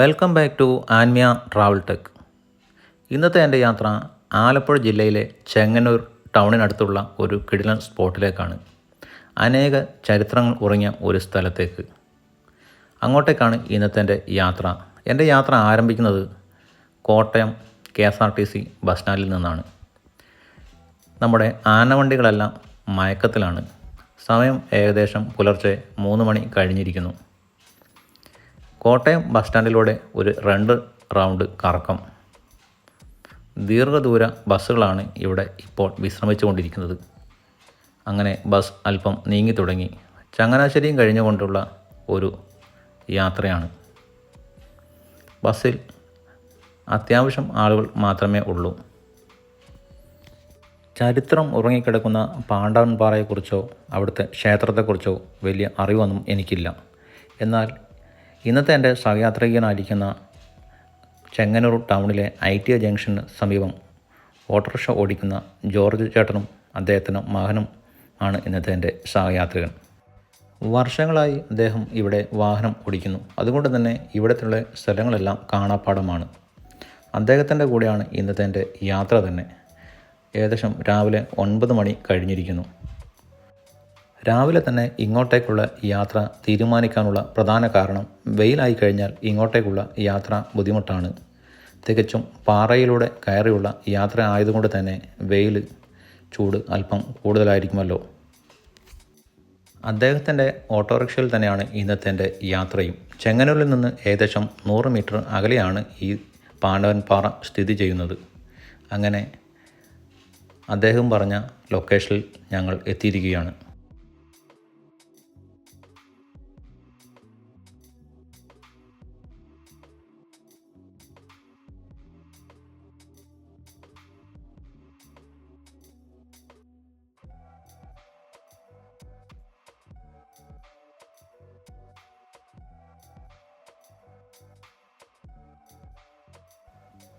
Welcome back to Anmiya travel tech ഇന്നത്തെ എന്റെ യാത്ര ആലപ്പുഴ ജില്ലയിലെ ചെങ്ങന്നൂർ ടൗണിനടുത്തുള്ള ഒരു കിടിലൻ സ്പോട്ടിലേക്കാണ്. അനേക ചരിത്രങ്ങൾ ഉറങ്ങിയ ഒരു സ്ഥലത്തേക്ക്. അങ്ങോട്ടേക്കാണ് ഇന്നത്തെ എന്റെ യാത്ര. എന്റെ യാത്ര ആരംഭിക്കുന്നത് Kottayam K S R T C bus സ്റ്റാൻഡിൽ നിന്നാണ്. നമ്മുടെ ആനവണ്ടികളെല്ലാം മയക്കത്തിലാണ്. സമയം ഏകദേശം പുലർച്ചെ മൂന്ന് മണി കഴിഞ്ഞിരിക്കുന്നു. കോട്ടയം ബസ് സ്റ്റാൻഡിലൂടെ ഒരു രണ്ട് റൗണ്ട് കറക്കം. ദീർഘദൂര ബസ്സുകളാണ് ഇവിടെ ഇപ്പോൾ വിശ്രമിച്ചുകൊണ്ടിരിക്കുന്നത്. അങ്ങനെ ബസ് അല്പം നീങ്ങി തുടങ്ങി. ചങ്ങനാശ്ശേരിയും കഴിഞ്ഞുകൊണ്ടുള്ള ഒരു യാത്രയാണ്. ബസ്സിൽ അത്യാവശ്യം ആളുകൾ മാത്രമേ ഉള്ളൂ. ചരിത്രം ഉറങ്ങിക്കിടക്കുന്ന പാണ്ഡവൻപാറയെക്കുറിച്ചോ അവിടുത്തെ ക്ഷേത്രത്തെക്കുറിച്ചോ വലിയ അറിവൊന്നും എനിക്കില്ല. എന്നാൽ ഇന്നത്തെ എന്റെ സഹയാത്രികനായിരിക്കുന്ന ചെങ്ങന്നൂർ ടൗണിലെ ഐ ടി ജംഗ്ഷന് സമീപം ഓട്ടോറിക്ഷ ഓടിക്കുന്ന ജോർജ് ചേട്ടനും അദ്ദേഹത്തിനും മകനും ആണ് ഇന്നത്തെ എന്റെ സഹയാത്രികൻ. വർഷങ്ങളായി അദ്ദേഹം ഇവിടെ വാഹനം ഓടിക്കുന്നു. അതുകൊണ്ട് തന്നെ ഇവിടത്തുള്ള സ്ഥലങ്ങളെല്ലാം കാണാപ്പാടമാണ് അദ്ദേഹത്തിന്റെ കൂടെയാണ് ഇന്നത്തെ എന്റെ യാത്ര തന്നെ. ഏകദേശം രാവിലെ ഒൻപത് മണി കഴിഞ്ഞിരിക്കുന്നു. രാവിലെ തന്നെ ഇങ്ങോട്ടേക്കുള്ള യാത്ര തീരുമാനിക്കാനുള്ള പ്രധാന കാരണം വെയിലായി കഴിഞ്ഞാൽ ഇങ്ങോട്ടേക്കുള്ള യാത്ര ബുദ്ധിമുട്ടാണ്. തികച്ചും പാറയിലൂടെ കയറിയുള്ള യാത്ര ആയതുകൊണ്ട് തന്നെ വെയിൽ ചൂട് അല്പം കൂടുതലായിരിക്കുമല്ലോ. അദ്ദേഹത്തിന്റെ ഓട്ടോറിക്ഷയിൽ തന്നെയാണ് ഇന്നത്തെ എന്റെ യാത്രയും. ചെങ്ങന്നൂരിൽ നിന്ന് ഏകദേശം നൂറ് മീറ്റർ അകലെയാണ് ഈ പാണ്ഡവൻപാറ സ്ഥിതി ചെയ്യുന്നത്. അങ്ങനെ അദ്ദേഹം പറഞ്ഞ ലൊക്കേഷനിൽ ഞങ്ങൾ എത്തിയിരിക്കുകയാണ്.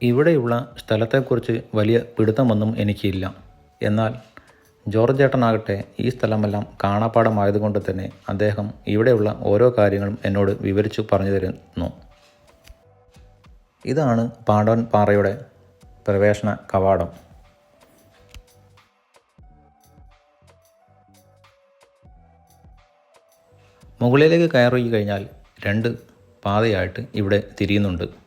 ഇവിടെയുള്ള സ്ഥലത്തെക്കുറിച്ച് വലിയ പിടുത്തമൊന്നും എനിക്കില്ല. എന്നാൽ ജോർജ് ചേട്ടനാകട്ടെ ഈ സ്ഥലമെല്ലാം കാണാപ്പാടമായതുകൊണ്ട് തന്നെ അദ്ദേഹം ഇവിടെയുള്ള ഓരോ കാര്യങ്ങളും എന്നോട് വിവരിച്ചു പറഞ്ഞു തരുന്നു. ഇതാണ് പാണ്ഡവൻ പാറയുടെ പ്രവേശന കവാടം. മുകളിലേക്ക് കയറി കഴിഞ്ഞാൽ രണ്ട് പാതയായിട്ട് ഇവിടെ തിരിയുന്നുണ്ട്.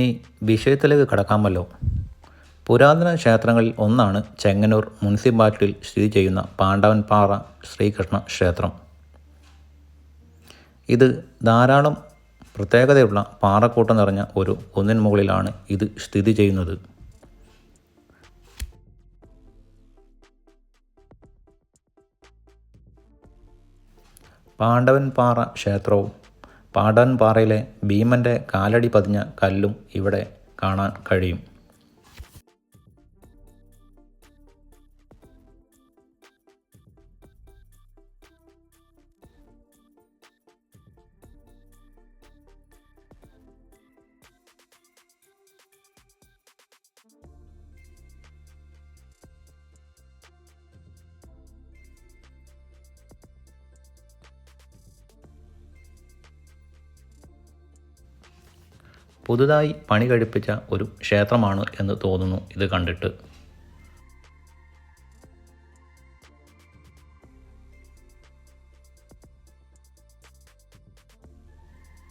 ഇനി വിഷയത്തിലേക്ക് കടക്കാമല്ലോ. പുരാതന ക്ഷേത്രങ്ങളിൽ ഒന്നാണ് ചെങ്ങന്നൂർ മുനിസിപ്പാലിറ്റിയിൽ സ്ഥിതി ചെയ്യുന്ന പാണ്ഡവൻപാറ ശ്രീകൃഷ്ണ ക്ഷേത്രം. ഇത് ധാരാളം പ്രത്യേകതയുള്ള പാറക്കൂട്ടം നിറഞ്ഞ ഒരു ഒന്നിന് മുകളിലാണ് ഇത് സ്ഥിതി ചെയ്യുന്നത്. പാണ്ഡവൻപാറ ക്ഷേത്രവും പാണ്ഡവൻപാറയിലെ ഭീമന്റെ കാലടി പതിഞ്ഞ കല്ലും ഇവിടെ കാണാൻ കഴിയും. പുതുതായി പണി കഴിപ്പിച്ച ഒരു ക്ഷേത്രമാണ് എന്ന് തോന്നുന്നു ഇത് കണ്ടിട്ട്.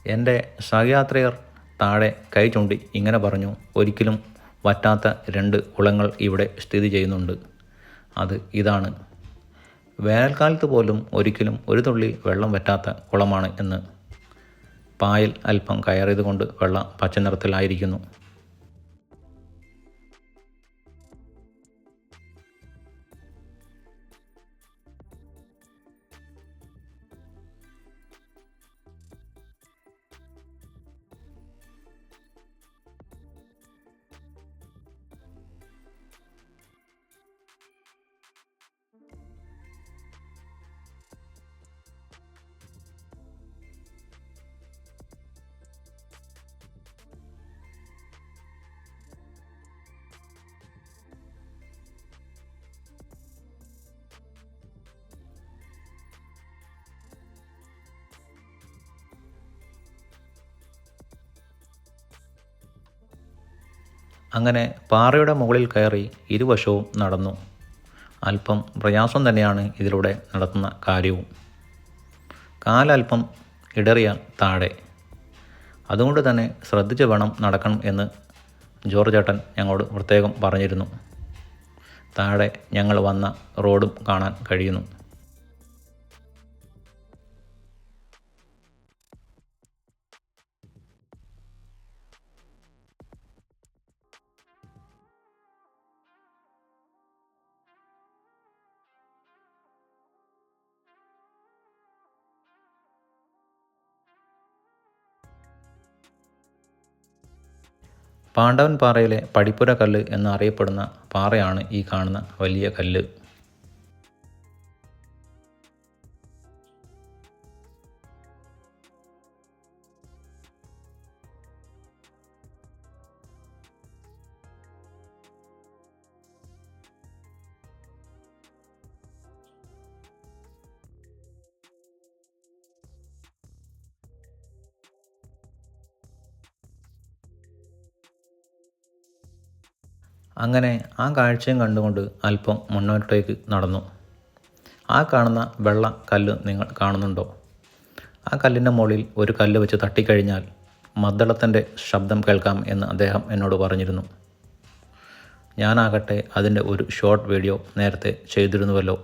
എന്റെ സഹയാത്രികർ താഴെ കൈ ചൂണ്ടി ഇങ്ങനെ പറഞ്ഞു ഒരിക്കലും വറ്റാത്ത രണ്ട് കുളങ്ങൾ ഇവിടെ സ്ഥിതി ചെയ്യുന്നുണ്ട്. അത് ഇതാണ്. വേനൽക്കാലത്ത് പോലും ഒരിക്കലും ഒരു തുള്ളി വെള്ളം വറ്റാത്ത കുളമാണ് എന്ന്. പായൽ അല്പം കയറിയതുകൊണ്ട് വെള്ളം പച്ച അങ്ങനെ പാറയുടെ മുകളിൽ കയറി ഇരുവശവും നടന്നു. അല്പം പ്രയാസം തന്നെയാണ് ഇതിലൂടെ നടത്തുന്ന കാര്യവും. കാലൽപ്പം ഇടറിയ താഴെ. അതുകൊണ്ട് തന്നെ ശ്രദ്ധിച്ച് വേണം നടക്കണം എന്ന് ജോർജ് ചേട്ടൻ ഞങ്ങളോട് പ്രത്യേകം പറഞ്ഞിരുന്നു. താഴെ ഞങ്ങൾ വന്ന റോഡും കാണാൻ കഴിയുന്നു. പാണ്ഡവൻ പാറയിലെ പടിപ്പുര കല്ല് എന്നറിയപ്പെടുന്ന പാറയാണ് ഈ കാണുന്ന വലിയ കല്ല്. അങ്ങനെ ആ കാഴ്ചയും കണ്ടുകൊണ്ട് അല്പം മുന്നോട്ടേക്ക് നടന്നു. ആ കാണുന്ന വെള്ള കല്ല് നിങ്ങൾ കാണുന്നുണ്ടോ? ആ കല്ലിന്റെ മുകളിൽ ഒരു കല്ല് വെച്ച് തട്ടിക്കഴിഞ്ഞാൽ മദ്ദളത്തിന്റെ ശബ്ദം കേൾക്കാം എന്ന് അദ്ദേഹം എന്നോട് പറഞ്ഞിരുന്നു. ഞാനാകട്ടെ അതിന്റെ ഒരു ഷോർട്ട് വീഡിയോ നേരത്തെ ചെയ്തിരുന്നുവല്ലോ.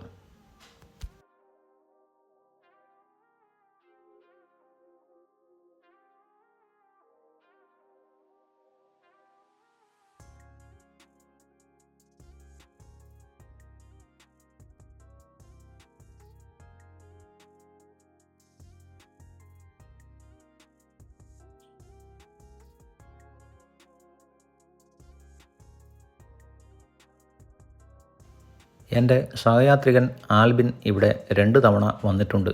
എന്റെ സഹയാത്രികൻ ആൽബിൻ ഇവിടെ രണ്ട് തവണ വന്നിട്ടുണ്ട്.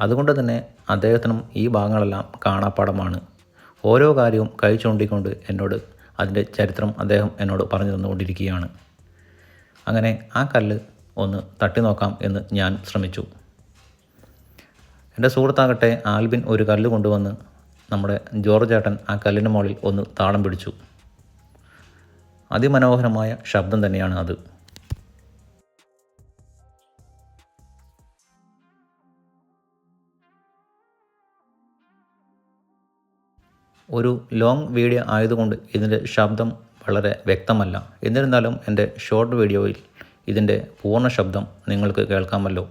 അതുകൊണ്ട് തന്നെ അദ്ദേഹത്തിനും ഈ ഭാഗങ്ങളെല്ലാം കാണാപ്പാടമാണ് ഓരോ കാര്യവും കൈ ചൂണ്ടിക്കൊണ്ട് എന്നോട് അതിന്റെ ചരിത്രം അദ്ദേഹം എന്നോട് പറഞ്ഞു തന്നുകൊണ്ടിരിക്കുകയാണ്. അങ്ങനെ ആ കല്ല് ഒന്ന് തട്ടി നോക്കാം എന്ന് ഞാൻ ശ്രമിച്ചു. എന്റെ സുഹൃത്താകട്ടെ ആൽബിൻ ഒരു കല്ല് കൊണ്ടുവന്ന് നമ്മുടെ ജോർജ് ഏട്ടൻ ആ കല്ലിന് മുകളിൽ ഒന്ന് താളം പിടിച്ചു. അതിമനോഹരമായ ശബ്ദം തന്നെയാണ് അത്. ഒരു ലോങ് വീഡിയോ ആയതുകൊണ്ട് ഇതിന്റെ ശബ്ദം വളരെ വ്യക്തമല്ല. എന്നിരുന്നാലും എന്റെ ഷോർട്ട് വീഡിയോയിൽ ഇതിന്റെ പൂർണ ശബ്ദം നിങ്ങൾക്ക് കേൾക്കാമല്ലോ.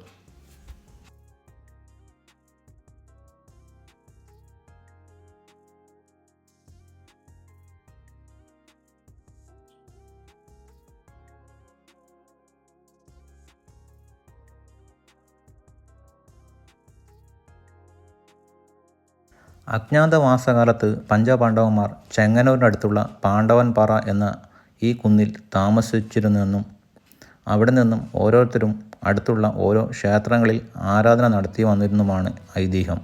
അജ്ഞാതവാസകാലത്ത് പഞ്ചപാണ്ഡവന്മാർ ചെങ്ങന്നൂരിനടുത്തുള്ള പാണ്ഡവൻപാറ എന്ന ഈ കുന്നിൽ താമസിച്ചിരുന്നെന്നും അവിടെ നിന്നും ഓരോരുത്തരും അടുത്തുള്ള ഓരോ ക്ഷേത്രങ്ങളിൽ ആരാധന നടത്തി വന്നിരുന്നുമാണ് ഐതിഹ്യം.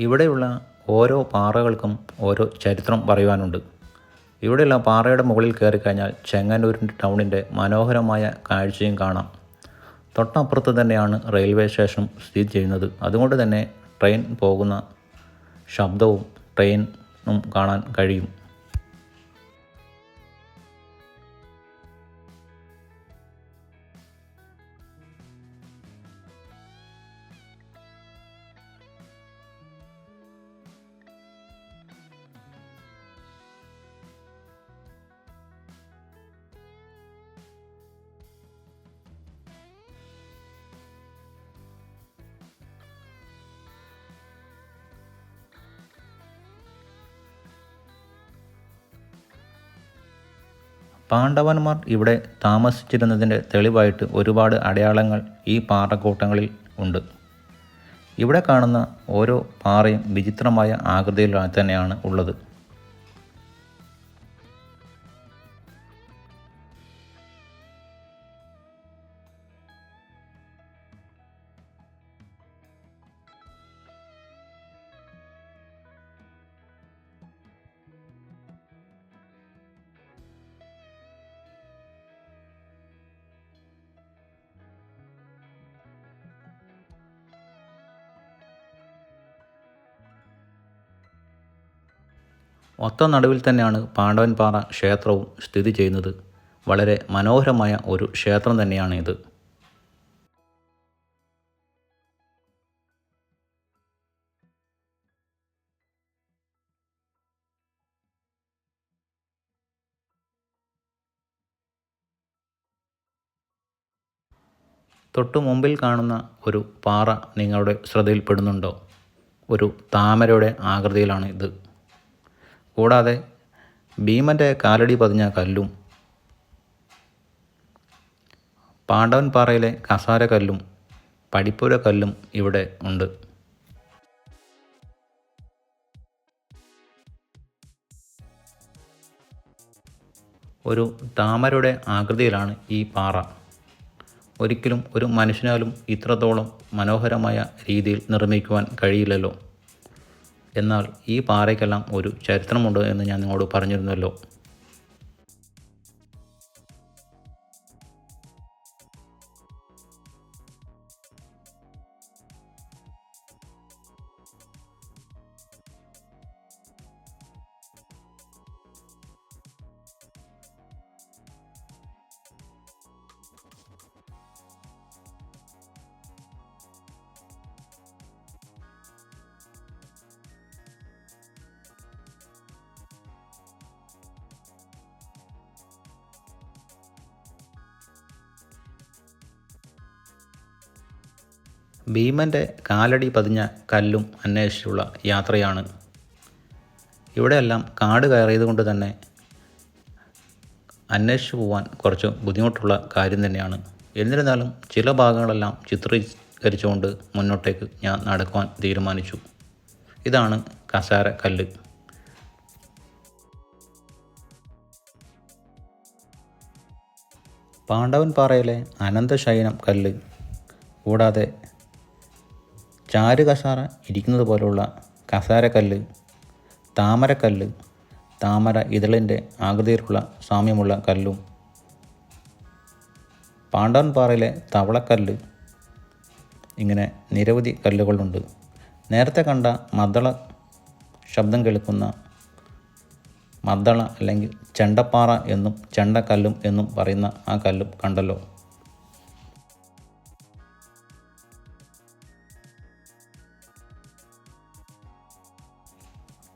ഇവിടെയുള്ള ഓരോ പാറകൾക്കും ഓരോ ചരിത്രം പറയുവാനുണ്ട്. ഇവിടെയുള്ള പാറയുടെ മുകളിൽ കയറി കഴിഞ്ഞാൽ ചെങ്ങന്നൂരിന്റെ ടൗണിന്റെ മനോഹരമായ കാഴ്ചയും കാണാം. തൊട്ടപ്പുറത്ത് തന്നെയാണ് റെയിൽവേ സ്റ്റേഷൻ സ്ഥിതി ചെയ്യുന്നത്. അതുകൊണ്ട് തന്നെ ട്രെയിൻ പോകുന്ന ശബ്ദവും ട്രെയിനും കാണാൻ കഴിയും. പാണ്ഡവന്മാർ ഇവിടെ താമസിച്ചിരുന്നതിന്റെ തെളിവായിട്ട് ഒരുപാട് അടയാളങ്ങൾ ഈ പാറക്കൂട്ടങ്ങളിൽ ഉണ്ട്. ഇവിടെ കാണുന്ന ഓരോ പാറയും വിചിത്രമായ ആകൃതിയിൽ തന്നെയാണ് ഉള്ളത്. ഒത്ത നടുവിൽ തന്നെയാണ് പാണ്ഡവൻപാറ ക്ഷേത്രവും സ്ഥിതി ചെയ്യുന്നത്. വളരെ മനോഹരമായ ഒരു ക്ഷേത്രം തന്നെയാണ് ഇത്. തൊട്ടു മുമ്പിൽ കാണുന്ന ഒരു പാറ നിങ്ങളുടെ ശ്രദ്ധയിൽപ്പെടുന്നുണ്ടോ? ഒരു താമരയുടെ ആകൃതിയിലാണ് ഇത്. കൂടാതെ ഭീമന്റെ കാലടി പതിഞ്ഞ കല്ലും പാണ്ഡവൻ പാറയിലെ കസാര കല്ലും പടിപ്പുര കല്ലും ഇവിടെ ഉണ്ട്. ഒരു താമരയുടെ ആകൃതിയിലാണ് ഈ പാറ. ഒരിക്കലും ഒരു മനുഷ്യനാലും ഇത്രത്തോളം മനോഹരമായ രീതിയിൽ നിർമ്മിക്കുവാൻ കഴിയില്ലല്ലോ. എന്നാൽ ഈ പാറയ്ക്കെല്ലാം ഒരു ചരിത്രമുണ്ട് എന്ന് ഞാൻ നിങ്ങളോട് പറഞ്ഞിരുന്നല്ലോ. ഭീമന്റെ കാലടി പതിഞ്ഞ കല്ലും അന്വേഷിച്ചുള്ള യാത്രയാണ്. ഇവിടെയെല്ലാം കാട് കയറിയത് കൊണ്ട് തന്നെ അന്വേഷിച്ചു പോകാൻ കുറച്ച് ബുദ്ധിമുട്ടുള്ള കാര്യം തന്നെയാണ്. എന്നിരുന്നാലും ചില ഭാഗങ്ങളെല്ലാം ചിത്രീകരിച്ചുകൊണ്ട് മുന്നോട്ടേക്ക് ഞാൻ നടക്കുവാൻ തീരുമാനിച്ചു. ഇതാണ് കസാര കല്ല്. പാണ്ഡവൻ പാറയിലെ അനന്തശയനം കല്ല്. കൂടാതെ ചാരു കസാര ഇരിക്കുന്നത് പോലുള്ള കസാരക്കല്ല് താമരക്കല്ല് താമര ഇതളിന്റെ ആകൃതിയിലുള്ള സാമ്യമുള്ള കല്ലും. പാണ്ഡവൻപാറയിലെ തവളക്കല്ല് ഇങ്ങനെ നിരവധി കല്ലുകളുണ്ട്. നേരത്തെ കണ്ട മദ്ദള ശബ്ദം കേൾക്കുന്ന മദ്ദള അല്ലെങ്കിൽ ചെണ്ടപ്പാറ എന്നും ചെണ്ടക്കല്ലും എന്നും പറയുന്ന ആ കല്ലും കണ്ടല്ലോ.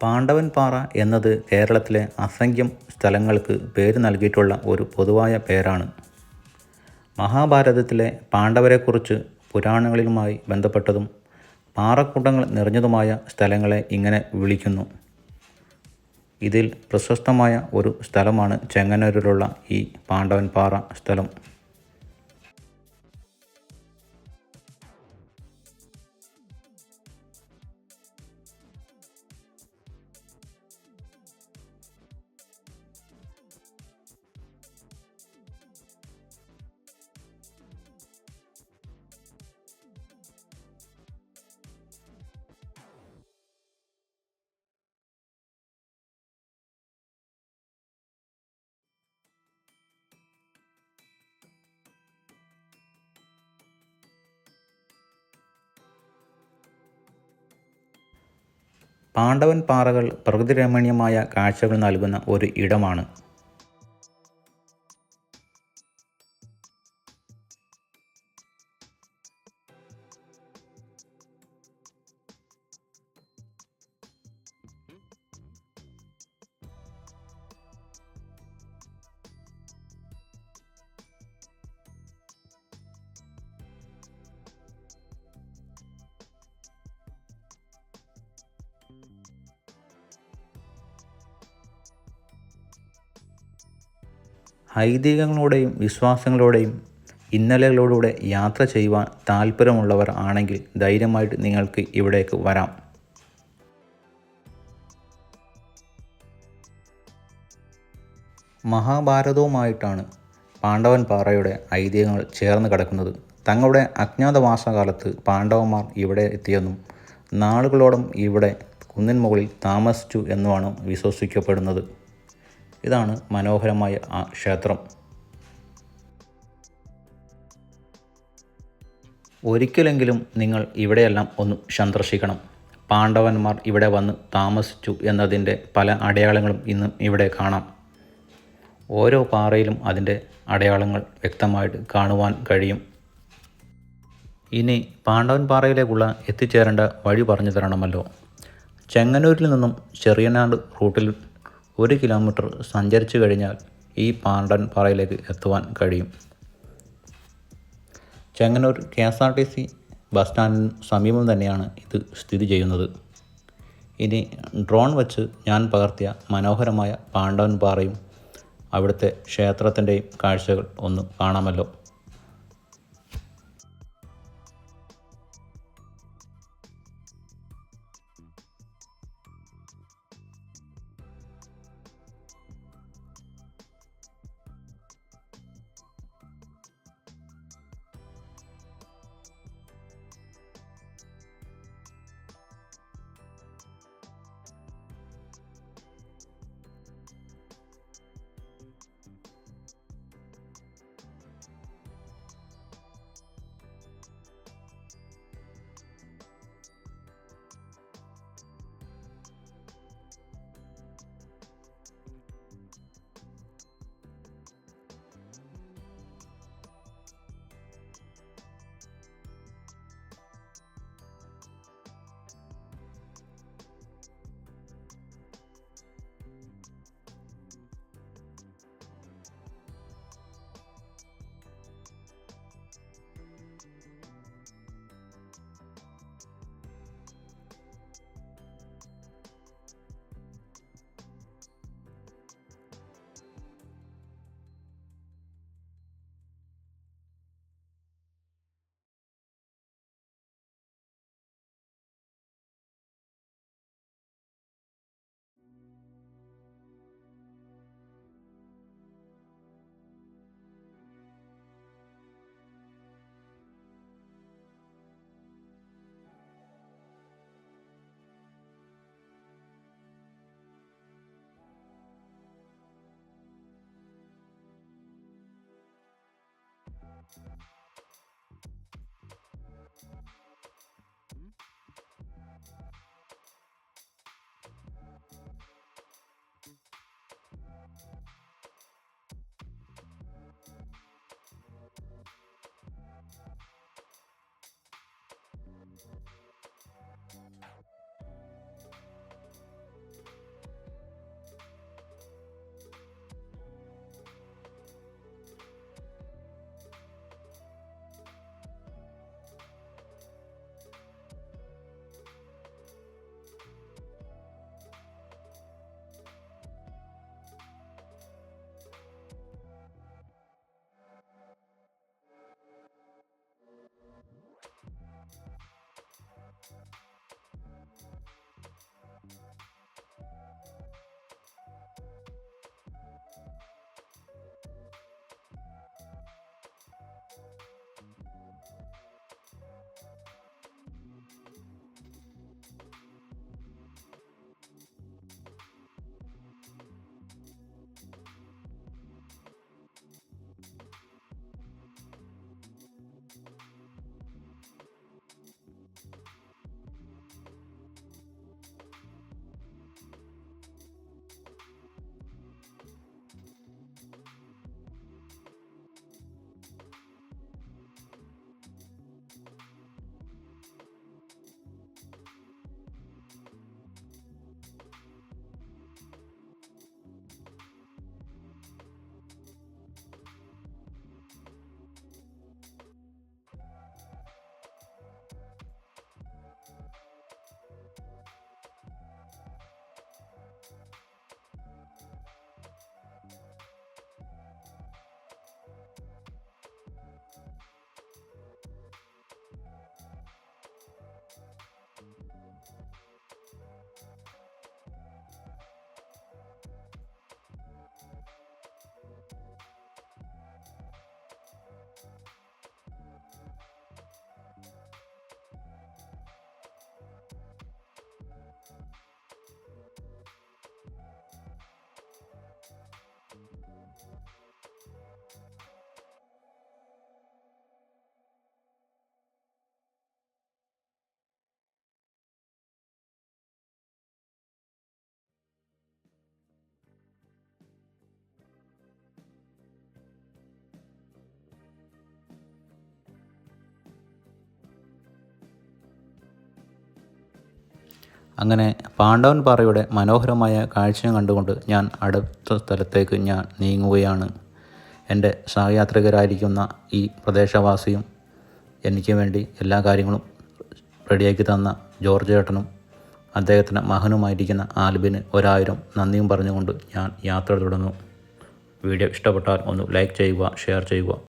പാണ്ഡവൻ പാറ എന്നത് കേരളത്തിലെ അസംഖ്യം സ്ഥലങ്ങൾക്ക് പേര് നൽകിയിട്ടുള്ള ഒരു പൊതുവായ പേരാണ്. മഹാഭാരതത്തിലെ പാണ്ഡവരെക്കുറിച്ച് പുരാണങ്ങളുമായി ബന്ധപ്പെട്ടതും പാറക്കൂട്ടങ്ങൾ നിറഞ്ഞതുമായ സ്ഥലങ്ങളെ ഇങ്ങനെ വിളിക്കുന്നു. ഇതിൽ പ്രശസ്തമായ ഒരു സ്ഥലമാണ് ചെങ്ങന്നൂരിലുള്ള ഈ പാണ്ഡവൻ പാറ സ്ഥലം. പാണ്ഡവൻ പാറകൾ പ്രകൃതിരമണീയമായ കാഴ്ചകൾ നൽകുന്ന ഒരു ഇടമാണ്. ഐതിഹ്യങ്ങളോടെയും വിശ്വാസങ്ങളോടെയും ഇന്നലകളോടുകൂടെ യാത്ര ചെയ്യുവാൻ താല്പര്യമുള്ളവർ ആണെങ്കിൽ ധൈര്യമായിട്ട് നിങ്ങൾക്ക് ഇവിടേക്ക് വരാം. മഹാഭാരതവുമായിട്ടാണ് പാണ്ഡവൻ പാറയുടെ ഐതിഹ്യങ്ങൾ ചേർന്ന് കിടക്കുന്നത്. തങ്ങളുടെ അജ്ഞാതവാസകാലത്ത് പാണ്ഡവന്മാർ ഇവിടെ എത്തിയെന്നും നാളുകളോളം ഇവിടെ കുന്നിൻ മുകളിൽ താമസിച്ചു എന്നുമാണ് വിശ്വസിക്കപ്പെടുന്നത്. ഇതാണ് മനോഹരമായ ആ ക്ഷേത്രം. ഒരിക്കലെങ്കിലും നിങ്ങൾ ഇവിടെയെല്ലാം ഒന്ന് സന്ദർശിക്കണം. പാണ്ഡവന്മാർ ഇവിടെ വന്ന് താമസിച്ചു എന്നതിന്റെ പല അടയാളങ്ങളും ഇന്നും ഇവിടെ കാണാം. ഓരോ പാറയിലും അതിന്റെ അടയാളങ്ങൾ വ്യക്തമായിട്ട് കാണുവാൻ കഴിയും. ഇനി പാണ്ഡവൻ പാറയിലേക്കുള്ള എത്തിച്ചേരേണ്ട വഴി പറഞ്ഞു തരണമല്ലോ. ചെങ്ങന്നൂരിൽ നിന്നും ചെറിയനാട് റൂട്ടിൽ ഒരു കിലോമീറ്റർ സഞ്ചരിച്ചു കഴിഞ്ഞാൽ ഈ പാണ്ടൻ പാറയിലേക്ക് എത്തുവാൻ കഴിയും. Chengannur K S R T C bus സ്റ്റാൻഡിന് സമീപം തന്നെയാണ് ഇത് സ്ഥിതി ചെയ്യുന്നത്. ഇനി ഡ്രോൺ വച്ച് ഞാൻ പകർത്തിയ മനോഹരമായ പാണ്ഡവൻ പാറയും അവിടുത്തെ ക്ഷേത്രത്തിന്റെയും കാഴ്ചകൾ ഒന്ന് കാണാമല്ലോ. Bye. അങ്ങനെ പാണ്ഡവൻ പാറയുടെ മനോഹരമായ കാഴ്ചയും കണ്ടുകൊണ്ട് ഞാൻ അടുത്ത സ്ഥലത്തേക്ക് ഞാൻ നീങ്ങുകയാണ്. എന്റെ സഹയാത്രികരായിരിക്കുന്ന ഈ പ്രദേശവാസിയും എനിക്ക് വേണ്ടി എല്ലാ കാര്യങ്ങളും റെഡിയാക്കി തന്ന ജോർജ് ഏട്ടനും അദ്ദേഹത്തിന് മഹനുമായിരിക്കുന്ന ആൽബിന് ഒരായിരം നന്ദിയും പറഞ്ഞുകൊണ്ട് ഞാൻ യാത്ര തുടങ്ങും. വീഡിയോ ഇഷ്ടപ്പെട്ടാൽ ഒന്ന് ലൈക്ക് ചെയ്യുക ഷെയർ ചെയ്യുക.